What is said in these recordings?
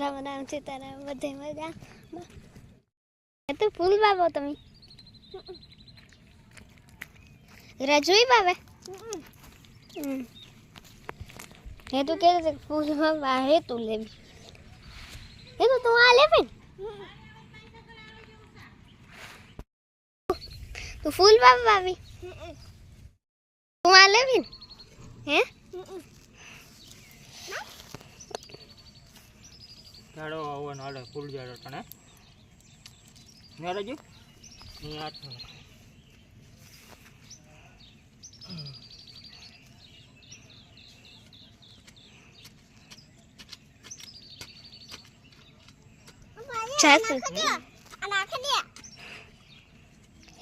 રામ રામ સીતારામ બધે મજામાં એ તો ફૂલ વાવો તમે રજોઈ વાવે હે તો કે ફૂલ વાવા હે તું લેવી હે તો તું આ લેવે તું ફૂલ વાવવા આવી તું આ લેવી હે જાડો આવો નાલે ફૂલ જાડો તને નારાજુ યાદ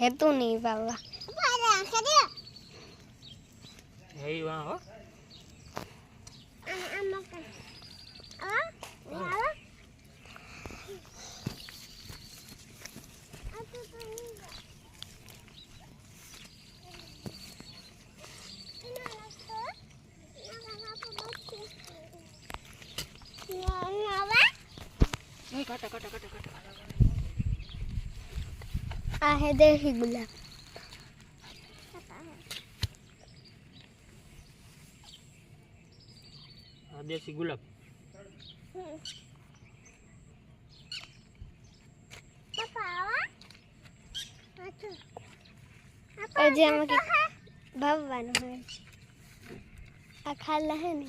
હેતુ નહીં બાબા હે વાહ હો આ આ મકન આ કાટા આ દેશી ગુલાબ આ દેશી ગુલાબ ભવવાનું હોય આ ખાલ હે ને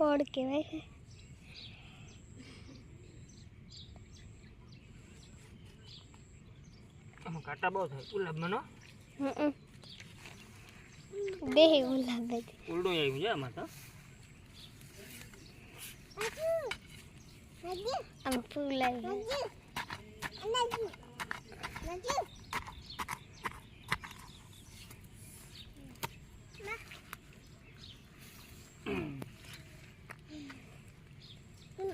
કોડ કહેવાય છે આમાં કાંટા બહુ થાય ગુલાબ મનો બે ગુલાબ ઉલડું આવ્યું છે આમાં તો આમાં ફૂલ આવ્યું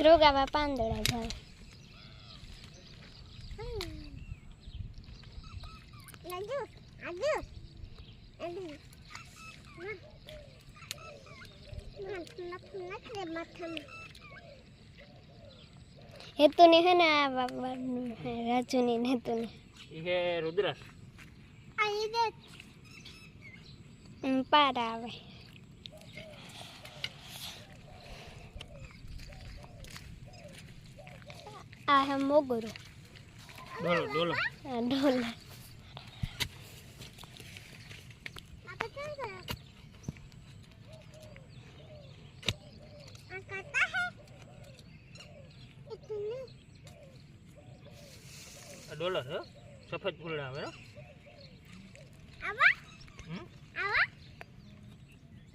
રોગાવા પાંદડા જાય હેતુની હે ને આ બાબાનું રાજુની ને હેતુની હે રુદ્ર પાર આવે આ હે મોગરો ડોલો ડોલો ડોલો ડોલર હે સફેદ ફૂલડા આવે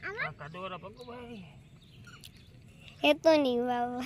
આવા વાળા પગ ભાઈ એ તો નહીં વાવા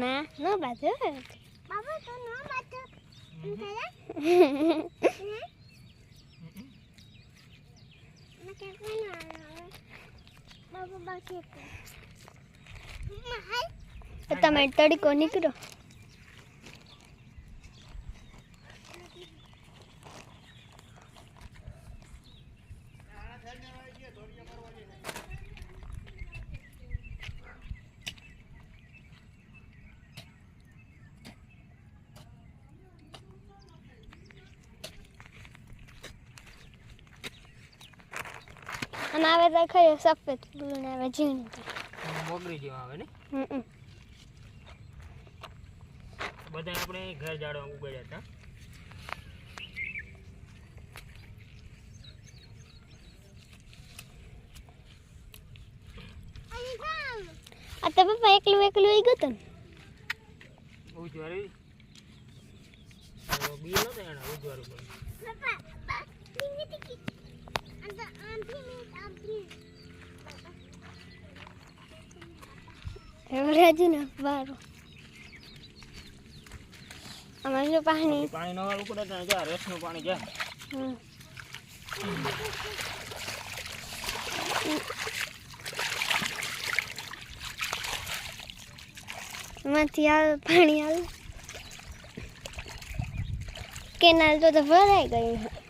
না ন বাজে বাবা তো ন বাজে તમે તડકો નીકળો અનાવદા કયો સફટ બ્લુ નેવર્જીન મોગરી જેવો આવે ને બધાય આપણે ઘર જાડો ઉગાડ્યા હતા અત પપ્પા એકલી એકલી હોય ગયો તો બહુ જોરથી બોલી ન રેણ રોજવાળો પપ્પા ની ની ટીકી આંધે રવરાજુનો વારો અમારે પાણી પાણી નો વાળું કુડા તને જા રેસનું પાણી જા માંથી આવે પાણી આવે કેનાલ તો તો ભરાઈ ગયું